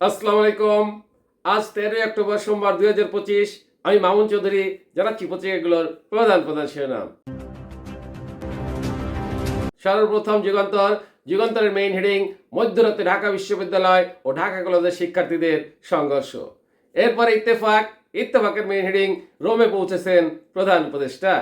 আসসালামু আলাইকুম। আজ তেরোই অক্টোবর সোমবার দুই হাজার পঁচিশ। আমি মামুন চৌধুরী জানাচ্ছি পত্রিকাগুলোর প্রধান প্রধান শিরোনাম। সর্বপ্রথম যুগান্তর। যুগান্তরের মেইন হেডিং মধ্যরাতে ঢাকা বিশ্ববিদ্যালয় ও ঢাকা কলেজের শিক্ষার্থীদের সংঘর্ষ। এরপরে ইত্তেফাক। ইত্তেফাকের মেইন হেডিং রোমে পৌঁছেছেন প্রধান উপদেষ্টা।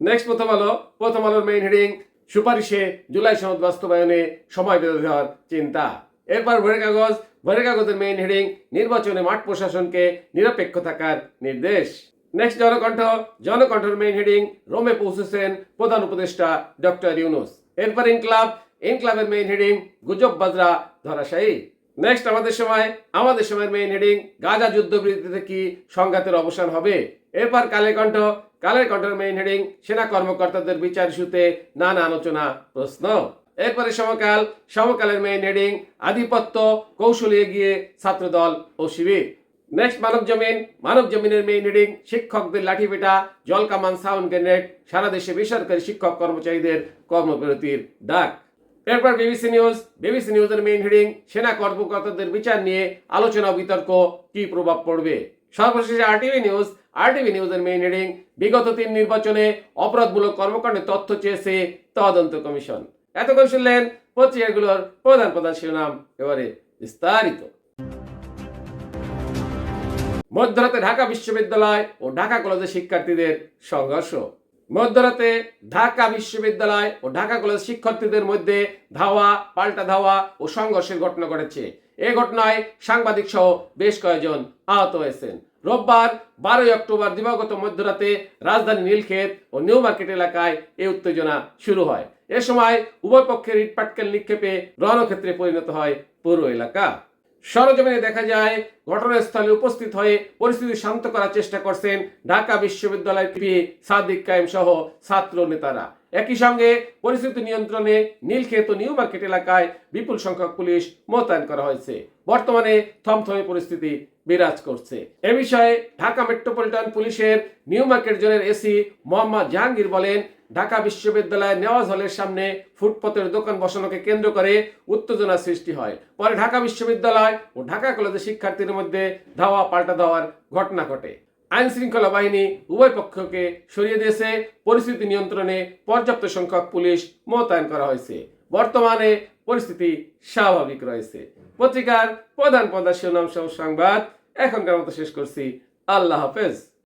নেক্সট প্রথম আলো। প্রথম আলোর মেইন হেডিং সুপারিশে জুলাই সনদ বাস্তবায়নে সময় বেঁধে দেওয়ার চিন্তা। এরপর ভোরের কাগজ, ভোরের কাগজের মেইন হেডিং নির্বাচনে মাঠ প্রশাসনকে নিরপেক্ষ থাকার নির্দেশ। নেক্সট জনকণ্ঠ, জনকণ্ঠের মেইন হেডিং রোমে পৌঁছেছেন প্রধান উপদেষ্টা ডক্টর ইউনুস। এরপর ইনক্লাব, ইনক্লাবের মেইন হেডিং গুজব বাজরা ধরাশায়ী। নেক্সট আমাদের সময়, আমাদের সময়ের মেইন হেডিং গাজা যুদ্ধবিরতিতে কি সংঘাতের অবসান হবে? এরপর কালের কণ্ঠ, কালের কণ্ঠের মেইন হেডিং সেনা কর্মকর্তাদের বিচার ইস্যুতে নানা আলোচনা, প্রশ্ন। এরপরে সমকাল, সমকালের মেইন হেডিং আধিপত্য, কৌশলে এগিয়ে ছাত্রদল ও শিবির। নেক্সট মানব জমিন। মানব জমিনের মেইন হেডিং শিক্ষকদের লাঠিপেটা জলকামান সাউন্ড গ্রেনেড সারা দেশে বেসরকারি শিক্ষক কর্মচারীদের কর্মবিরতির ডাক। এরপর বিবিসি নিউজ বিবিসি নিউজের মেইন হেডিং সেনা কর্মকর্তাদের বিচার নিয়ে আলোচনা বিতর্ক, কি প্রভাব পড়বে? সর্বশেষে আরটিভি নিউজ আরটিভি নিউজের মেইন হেডিং বিগত তিন নির্বাচনে অপরাধমূলক কর্মকাণ্ডের তথ্য চেয়েছে তদন্ত কমিশন। এতক্ষণ শুনলেন পত্রিকাগুলোর প্রধান প্রধান শিরোনাম, এবারে বিস্তারিত। মধ্যরাতে ঢাকা বিশ্ববিদ্যালয় ও ঢাকা কলেজের শিক্ষার্থীদের সংঘর্ষ। মধ্যরাতে ঢাকা বিশ্ববিদ্যালয় ও ঢাকা কলেজ শিক্ষার্থীদের মধ্যে ধাওয়া, পাল্টা ধাওয়া ও সংঘর্ষের ঘটনা ঘটেছে। এ ঘটনায় সাংবাদিক সহ বেশ কয়েকজন আহত হয়েছেন। রোববার বারোই অক্টোবর দিবাগত মধ্যরাতে রাজধানী নীলক্ষেত ও নিউ মার্কেট এলাকায় এই উত্তেজনা শুরু হয়। এ সময় উভয় পক্ষের ইটপাটকেল নিক্ষেপে রণক্ষেত্রে পরিণত হয় পুরো এলাকা। সরজমিনে দেখা যায়, ঘটনাস্থলে উপস্থিত হয়ে পরিস্থিতি শান্ত করার চেষ্টা করছেন ঢাকা বিশ্ববিদ্যালয়ের সাদিক কায়েম সহ ছাত্র নেতারা একই সঙ্গে পরিস্থিতি নিয়ন্ত্রণে নীলক্ষেত নিউ মার্কেট এলাকায় বিপুল সংখ্যক পুলিশ মোতায়েন করা হয়েছে। বর্তমানে থমথমে পরিস্থিতি বিরাজ করছে। এ বিষয়ে ঢাকা মেট্রোপলিটন পুলিশের নিউ মার্কেট জোনের এসি মোহাম্মদ জাহাঙ্গীর বলেন, ঢাকা বিশ্ববিদ্যালয়ের নেওয়াজ হলের সামনে ফুটপথের দোকান বসানোকে কেন্দ্র করে উত্তেজনা সৃষ্টি হয়। পরে ঢাকা বিশ্ববিদ্যালয় ও ঢাকা কলেজের শিক্ষার্থীদের মধ্যে ধাওয়া পাল্টা দেওয়ার ঘটনা ঘটে। আইন শৃঙ্খলা বাহিনী উভয় পক্ষকে সরিয়ে দিয়েছে। পরিস্থিতি নিয়ন্ত্রণে পর্যাপ্ত সংখ্যক পুলিশ মোতায়েন করা হয়েছে। বর্তমানে পরিস্থিতি স্বাভাবিক রয়েছে। পত্রিকার প্রধান প্রধান শিরোনাম সহ সংবাদ এখনকার মতো শেষ করছি। আল্লাহ হাফেজ।